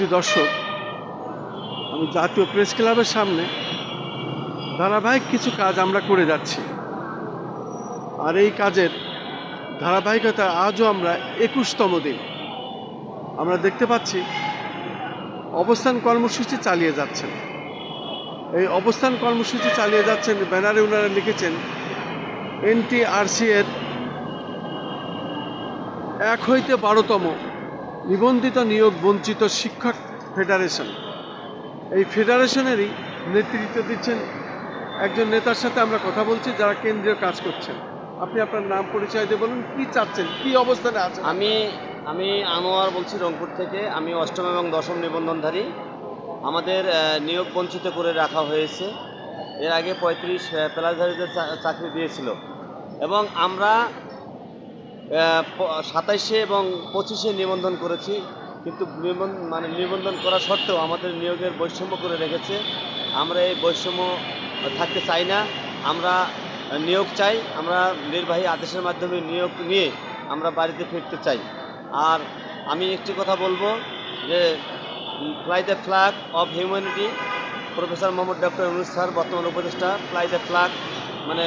প্রিয় দর্শক, আমি জাতীয় প্রেস ক্লাবের সামনে ধারাবাহিক কিছু কাজ আমরা করে যাচ্ছি। আর এই কাজের ধারাবাহিকতা আজও আমরা একুশতম দিন। আমরা দেখতে পাচ্ছি অবস্থান কর্মসূচি চালিয়ে যাচ্ছেন। এই অবস্থান কর্মসূচি চালিয়ে যাচ্ছেন, ব্যানারে ওনারা লিখেছেন এনটিআরসি এর এক হইতে বারোতম নিবন্ধিত নিয়োগ বঞ্চিত শিক্ষক ফেডারেশন। এই ফেডারেশনেরই নেতৃত্ব দিচ্ছেন একজন নেতার সাথে আমরা কথা বলছি যারা কেন্দ্রীয় কাজ করছেন। আপনি আপনার নাম পরিচয় দিয়ে বলুন, কি চাচ্ছেন, কি অবস্থানে আছেন? আমি আমি আনোয়ার বলছি রংপুর থেকে। আমি অষ্টম এবং দশম নিবন্ধনধারী। আমাদের নিয়োগ বঞ্চিত করে রাখা হয়েছে। এর আগে পঁয়ত্রিশ প্লাসধারীদের চাকরি দিয়েছিল। এবং আমরা সাতাইশে এবং পঁচিশে নিবন্ধন করেছি। কিন্তু মানে নিবন্ধন করা সত্ত্বেও আমাদের নিয়োগের বৈষম্য করে রেখেছে। আমরা এই বৈষম্য থাকতে চাই না। আমরা নিয়োগ চাই। আমরা নির্বাহী আদেশের মাধ্যমে নিয়োগ নিয়ে আমরা বাড়িতে ফিরতে চাই। আর আমি একটি কথা বলব যে fly the flag of humanity professor Mohammad doctor Yunus sir বর্তমান উপদেষ্টা ফ্লাই দ্য ফ্ল্যাগ মানে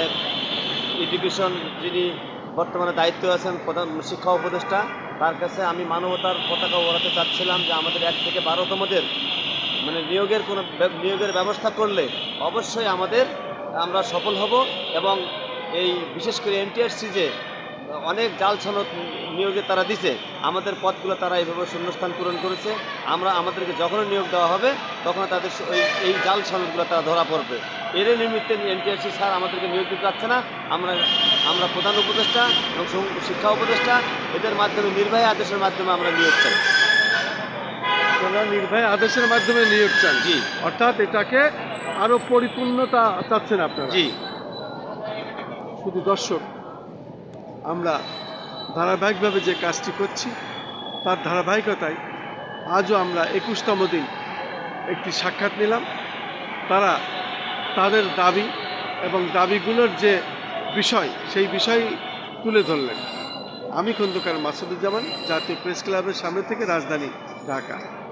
এডুকেশন যিনি বর্তমানে দায়িত্ব আছেন প্রধান শিক্ষা উপদেষ্টা। তার কাছে আমি মানবতার পতাকা ওড়াতে চাচ্ছিলাম যে আমাদের এক থেকে বারোতমদের মানে নিয়োগের কোনো নিয়োগের ব্যবস্থা করলে অবশ্যই আমাদের আমরা সফল হব এবং এই বিশেষ করে এনটিআরসি যে অনেক জাল ছানক নিয়োগে তারা দিছে, আমাদের পদগুলো তারা এইভাবে শূন্যস্থান পূরণ করেছে। আমরা আমাদেরকে যখন নিয়োগ দেওয়া হবে তখন তাদের এই জাল ছানকগুলো তারা ধরা পড়বে। এর নিমিত্তে এনটিআরসি স্যার আমাদেরকে নিয়োগ দিতে পারছে না। আমরা আমরা প্রধান উপদেষ্টা এবং শিক্ষা উপদেষ্টা। এদের মাধ্যমে নির্বাহী আদেশের মাধ্যমে আমরা নিয়োগ চাই। নির্বাহী আদেশের মাধ্যমে নিয়োগ চান? জি। অর্থাৎ এটাকে আরও পরিপূর্ণতা চাচ্ছেন আপনারা? জি। শুধু দর্শক আমরা ধারাবাহিকভাবে যে কাজটি করছি তার ধারাবাহিকতায় আজও আমরা একুশতম দিন একটি সাক্ষাৎ নিলাম। তারা তাদের দাবি এবং দাবিগুলোর যে বিষয়, সেই বিষয় তুলে ধরলেন। আমি খন্দকার মাসুদুজ্জামান, জাতীয় প্রেস ক্লাবের সামনে থেকে রাজধানী, ঢাকা।